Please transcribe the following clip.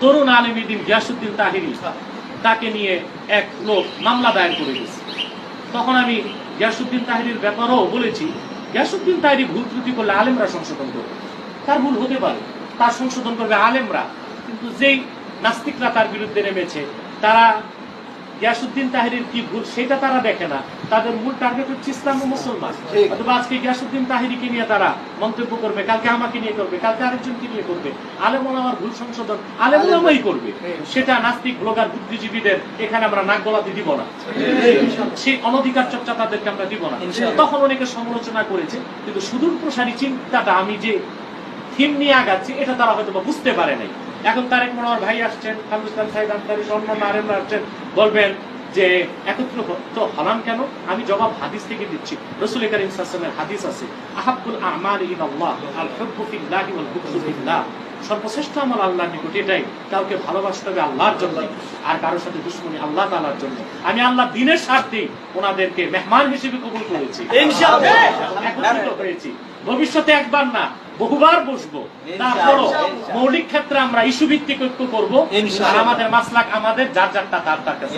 তরুণ আলমীদিন গিয়াসুদ্দিন তাহিরি তাকে নিয়ে এক লোক মামলা দায়ের করে দিয়েছে তখন আমি গিয়াসুদ্দিন তাহিরির ব্যাপারেও বলেছি গিয়াসুদ্দিন তাহিরি ভুল ত্রুটি করলে আলেমরা সংশোধন করবে। তার ভুল হতে পারে, তার সংশোধন করবে আলেমরা, কিন্তু যেই নাস্তিকরা তার বিরুদ্ধে নেমেছে, তারা গিয়াসুদ্দিন তাহিরির কি ভুল সেটা তারা দেখে না। তাদের মূল টার্গেট হচ্ছে ইসলাম ও মুসলমান। অথবা আজকে গিয়াসুদ্দিন তাহিরিকে নিয়ে তারা মন্তব্য করবে কালকে আমাকে নিয়ে করবে কালকে আরেকজনকে নিয়ে করবে। আলেমন আমার ভুল সংশোধন আলেমনামাই করবে। সেটা নাস্তিক ব্লগার বুদ্ধিজীবীদের এখানে আমরা নাক গলাতে দিব না। সেই অনধিকার চর্চা তাদেরকে আমরা দিব না। তখন অনেকে সমালোচনা করেছে কিন্তু সুদূর প্রসারী চিন্তাটা আমি যে থিম নিয়ে আগাচ্ছি এটা তারা হয়তো বা বুঝতে পারে নাই। এখন তারেক মনোহর ভাই আসছেন খালুস্তান সাহেব আনসারি অন্যান্য আরেমরা আসছেন বলবেন যে একত্র তো হলাম কেন? আমি জবাব হাদিস থেকে দিচ্ছি। রসুল করিম সাল্লামের হাদিস আছে আহাব্বুল আমাল ইলাল্লাহ আল হুব্বু ফিল্লাহি ওয়াল ফিল্লাহ। সর্বশ্রেষ্ঠ আমল আল্লাহর নিকট এটাই কাউকে ভালোবাসতে হবে আল্লাহর জন্য আর কারোর সাথে দুশ্মনী আল্লাহ তাআলার জন্য আমি আল্লাহ দিনের স্বার্থে ওনাদেরকে মেহমান হিসেবে কবুল করেছি। হয়েছি। ভবিষ্যতে একবার না বহুবার বসবো। তারপরও মৌলিক ক্ষেত্রে আমরা ইস্যু ভিত্তিক ঐক্য করব। আর। আমাদের মাসলাক আমাদের যার যারটা তার তার কাছে।